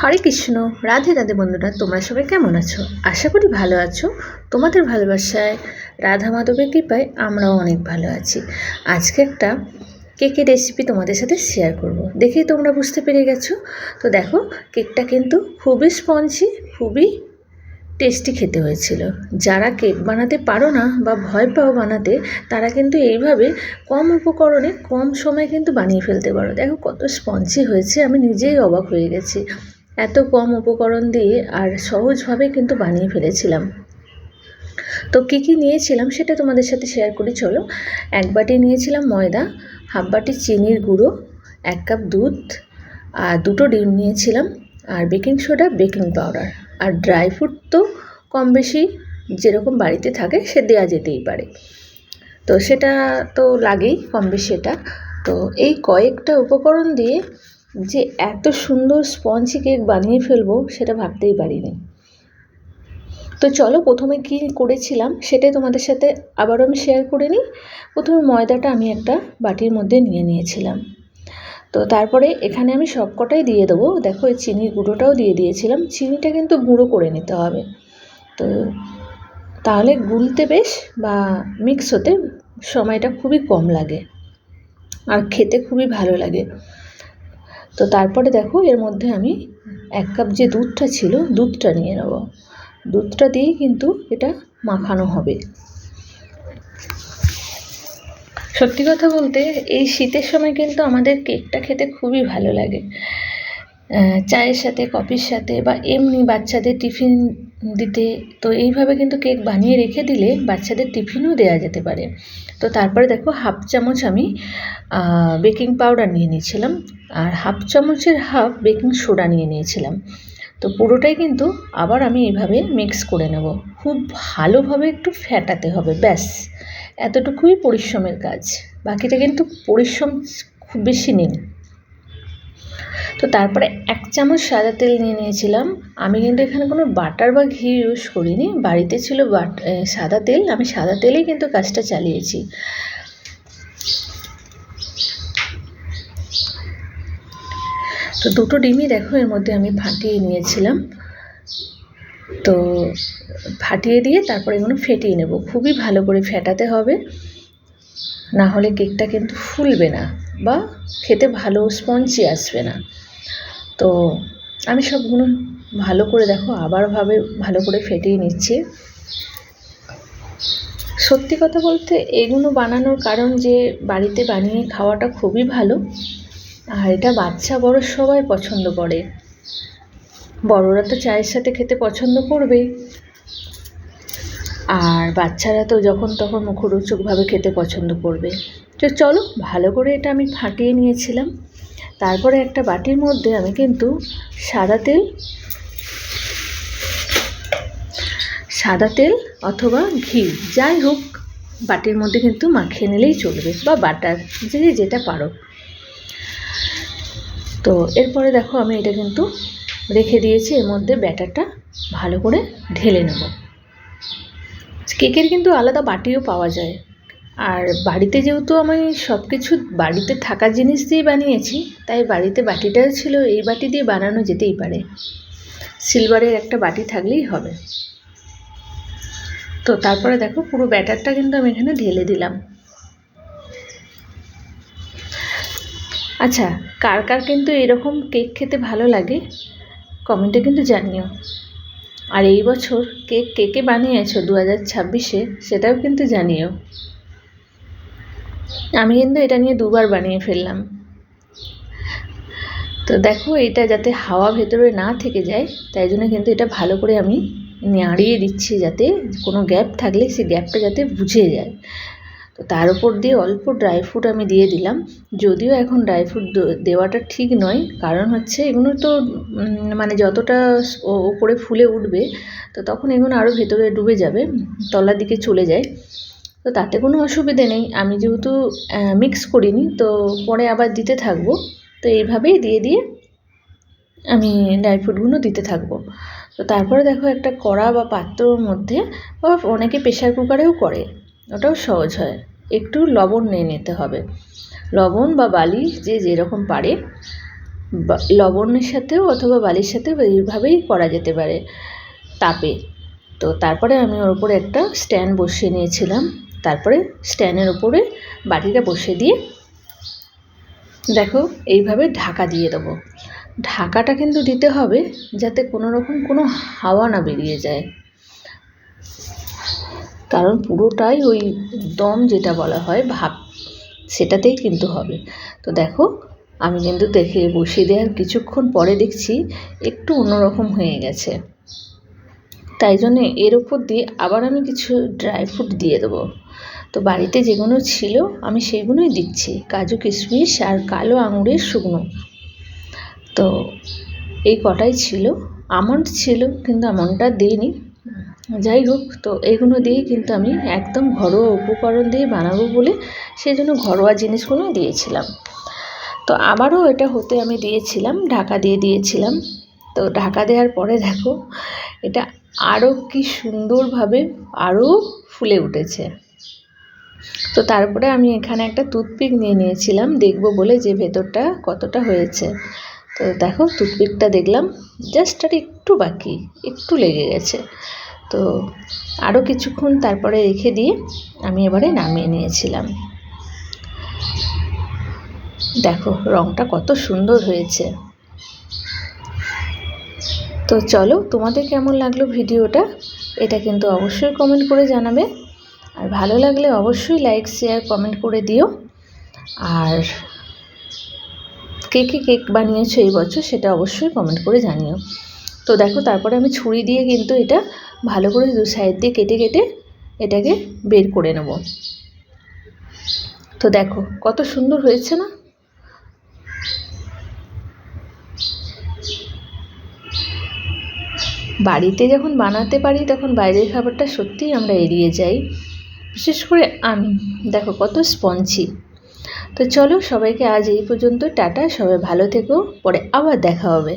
হরে কৃষ্ণ, রাধে রাধে বন্ধুরা, তোমরা সবাই কেমন আছো? আশা করি ভালো আছো। তোমাদের ভালোবাসায় রাধা মাধবের কৃপায় আমরাও অনেক ভালো আছি। আজকে একটা কেকের রেসিপি তোমাদের সাথে শেয়ার করব। দেখেই তোমরা বুঝতে পেরে গেছো? তো দেখো, কেকটা কিন্তু খুবই স্পঞ্জি খুবই টেস্টি খেতে হয়েছিল। যারা কেক বানাতে পারো না বা ভয় পাও বানাতে, তারা কিন্তু এইভাবে কম উপকরণে কম সময় কিন্তু বানিয়ে ফেলতে পারো। দেখো কত স্পঞ্জি হয়েছে, আমি নিজেই অবাক হয়ে গেছি। এত কম উপকরণ দিয়ে আর সহজভাবে কিন্তু বানিয়ে ফেলেছিলাম। তো কী কী নিয়েছিলাম সেটা তোমাদের সাথে শেয়ার করি, চলো। এক বাটি নিয়েছিলাম ময়দা, হাফ বাটি চিনির গুঁড়ো, এক কাপ দুধ, আর দুটো ডিম নিয়েছিলাম, আর বেকিং সোডা, বেকিং পাউডার। আর ড্রাই ফ্রুট তো কম বেশি যেরকম বাড়িতে থাকে, সে দেওয়া যেতেই পারে। তো সেটা তো লাগেই কম বেশি এটা। তো এই কয়েকটা উপকরণ দিয়ে যে এত সুন্দর স্পঞ্জি কেক বানিয়ে ফেলব সেটা ভাবতেই পারিনি। তো চলো প্রথমে কি করেছিলাম সেটাই তোমাদের সাথে আবারও আমি শেয়ার করে নিই। প্রথমে ময়দাটা আমি একটা বাটির মধ্যে নিয়ে নিয়েছিলাম। তো তারপরে এখানে আমি সবকটাই দিয়ে দেবো। দেখো, এই চিনির গুঁড়োটাও দিয়ে দিয়েছিলাম। চিনিটা কিন্তু গুঁড়ো করে নিতে হবে। তো তাহলে গুলতে বেশ বা মিক্স হতে সময়টা খুবই কম লাগে। আর খেতে খুবই ভালো লাগে। তো তারপরে দেখো এর মধ্যে আমি এক কাপ যে দুধটা ছিল, দুধটা নিয়ে নেব। দুধটা দিয়ে কিন্তু এটা মাখানো হবে। সত্যি কথা বলতে, এই শীতের সময় কিন্তু আমাদের কেকটা খেতে খুবই ভালো লাগে। চায়ের সাথে, কফির সাথে বা এমনি বাচ্চাদের টিফিন দিতে, তো এইভাবে কিন্তু কেক বানিয়ে রেখে দিলে বাচ্চাদের টিফিনও দেওয়া যেতে পারে। তো তারপরে দেখো, হাফ চামচ আমি বেকিং পাউডার নিয়ে নিয়েছিলাম আর হাফ চামচের হাফ বেকিং সোডা নিয়ে নিয়েছিলাম। তো পুরোটাই কিন্তু আবার আমি এইভাবে মিক্স করে নেব। খুব ভালোভাবে একটু ফ্যাটাতে হবে, ব্যাস। এতটুকুই পরিশ্রমের কাজ। বাকিটা কিন্তু পরিশ্রম খুব বেশি নেই। তো তারপরে এক চামচ সাদা তেল নিয়ে নিয়েছিলাম। আমি কিন্তু এখানে কোনো বাটার বা ঘি ইউজ করিনি। বাড়িতে ছিল বাট সাদা তেল। আমি সাদা তেলেই কিন্তু কাজটা চালিয়েছি। তো দুটো ডিমই দেখো, এর মধ্যে আমি ফাটিয়ে নিয়েছিলাম। তো ফাটিয়ে দিয়ে তারপরে এগুলো ফেটিয়ে নেব। খুবই ভালো করে ফেটাতে হবে। না হলে কেকটা কিন্তু ফুলবে না বা খেতে ভালো স্পঞ্জি আসবে না। তো আমি সবগুলো ভালো করে দেখো আবারভাবে ভালো করে ফেটিয়ে নিচ্ছি। সত্যি কথা বলতে এগুলো বানানোর কারণ যে বাড়িতে বানিয়ে খাওয়াটা খুবই ভালো, আর এটা বাচ্চা বড় সবাই পছন্দ করে। বড়রা তো চায়ের সাথে খেতে পছন্দ করবেই। আর বাচ্চারা তো যখন তখন মুখরোচকভাবে খেতে পছন্দ করবে। তো চলো, ভালো করে এটা আমি ফাটিয়ে নিয়েছিলাম। তারপরে একটা বাটির মধ্যে আমি কিন্তু সাদা তেল সাদা তেল অথবা ঘি, যাই হোক, বাটির মধ্যে কিন্তু মাখিয়ে নিলেই চলবে বা বাটার, যে যেটা পারো। তো এরপরে দেখো আমি এটা কিন্তু রেখে দিয়েছি, এর মধ্যে ব্যাটারটা ভালো করে ঢেলে নেব। কেকের কিন্তু আলাদা বাটিও পাওয়া যায়। আর বাড়িতে যেহেতু আমি সব কিছু বাড়িতে থাকা জিনিস দিয়েই বানিয়েছি, তাই বাড়িতে বাটিটাও ছিল, এই বাটি দিয়ে বানানো যেতেই পারে। সিলভারের একটা বাটি থাকলেই হবে। তো তারপরে দেখো, পুরো ব্যাটারটা কিন্তু আমি এখানে ঢেলে দিলাম। আচ্ছা কার কার কিন্তু এরকম কেক খেতে ভালো লাগে, কমেন্টে কিন্তু জানিও। আর এই বছর কেক কেকে বানিয়েছো দু হাজার ছাব্বিশে, সেটাও কিন্তু জানিও। আমি কিন্তু এটা নিয়ে দুবার বানিয়ে ফেললাম। তো দেখো, এটা যাতে হাওয়া ভেতরে না থেকে যায়, তাই জন্য কিন্তু এটা ভালো করে আমি নাড়িয়ে দিচ্ছি যাতে কোনো গ্যাপ থাকলে সেই গ্যাপটা যাতে বুঝে যায়। তো তার উপর দিয়ে অল্প ড্রাই ফ্রুট আমি দিয়ে দিলাম। যদিও এখন ড্রাই ফ্রুট দেওয়াটা ঠিক নয়, কারণ হচ্ছে এগুলো তো মানে যতটা ওপরে ফুলে উঠবে, তো তখন এগুলো আরও ভেতরে ডুবে যাবে, তলার দিকে চলে যায়। তো তাতে কোনো অসুবিধে নেই। আমি যেহেতু মিক্স করিনি, তো পরে আবার দিতে থাকব। তো এইভাবেই দিয়ে দিয়ে আমি ড্রাই ফ্রুটগুলো দিতে থাকব। তো তারপরে দেখো একটা কড়া বা পাত্রর মধ্যে, বা অনেকে প্রেশার কুকারেও করে, ওটাও সহজ হয়। একটু লবণ নিয়ে নিতে হবে। লবণ বা বালি যে যেরকম পারে লবণের সাথেও অথবা বালির সাথেও এইভাবেই করা যেতে পারে তাপে। তো তারপরে আমি ওর উপরে একটা স্ট্যান্ড বসিয়ে নিয়েছিলাম। তারপরে স্ট্যান্ডের উপরে বাটিটা বসিয়ে দিয়ে দেখো এইভাবে ঢাকা দিয়ে দেবো। ঢাকাটা কিন্তু দিতে হবে যাতে কোনো রকম কোনো হাওয়া না বেরিয়ে যায়। কারণ পুরোটাই ওই দম যেটা বলা হয় ভাপ সেটাতেই কিন্তু হবে। তো দেখো আমি কিন্তু দেখে বসিয়ে দেওয়ার কিছুক্ষণ পরে দেখছি একটু অন্যরকম হয়ে গেছে। তাই জন্যে এর উপর দিয়ে আবার আমি কিছু ড্রাই ফ্রুট দিয়ে দেবো। তো বাড়িতে যেগুলো ছিল, আমি সেগুলোই দিচ্ছি। কাজু কিশমিশ আর কালো আঙুরের শুকনো। তো এই কটাই ছিল। আমন্ড ছিল, কিন্তু আমন্ডটা দিইনি। যাই হোক, তো এগুলো দিয়েই কিন্তু আমি একদম ঘরোয়া উপকরণ দিয়ে বানাবো বলে সেই জন্য ঘরোয়া জিনিসগুলো দিয়েছিলাম। তো আবারও এটা হতে আমি দিয়েছিলাম, ঢাকা দিয়ে দিয়েছিলাম। তো ঢাকা দেওয়ার পরে দেখো, এটা আরও কি সুন্দরভাবে আরও ফুলে উঠেছে। তো তারপরে আমি এখানে একটা টুথপিক নিয়ে নিয়েছিলাম, দেখব বলে যে ভেতরটা কতটা হয়েছে। তো দেখো, টুথপিকটা দেখলাম, জাস্ট আর একটু বাকি, একটু লেগে গেছে। তো আরও কিছুক্ষণ তারপরে রেখে দিয়ে আমি এবারে নামিয়ে নিয়েছিলাম। দেখো রঙটা কত সুন্দর হয়েছে। তো চলো, তোমাদের কেমন লাগল ভিডিওটা? এটা কিন্তু অবশ্যই কমেন্ট করে জানাবে। আর ভালো লাগলে অবশ্যই লাইক শেয়ার কমেন্ট করে দিও। আর কে কে কেক বানিয়েছো এই বছর সেটা অবশ্যই কমেন্ট করে জানিও। তো দেখো, তারপরে আমি ছুরি দিয়ে কিন্তু এটা ভালো করে দু সাইড দিয়ে কেটে কেটে এটাকে বের করে নেব। তো দেখো, কত সুন্দর হয়েছে না? বাড়িতে যখন বানাতে পারি, তখন বাইরের খাবারটা সত্যিই আমরা এড়িয়ে যাই। বিশেষ করে আমি। দেখো কত স্পঞ্জি তো চলো সবাইকে আজ এই পর্যন্ত, টাটা, সবাই ভালো থেকো, পরে আবার দেখা হবে।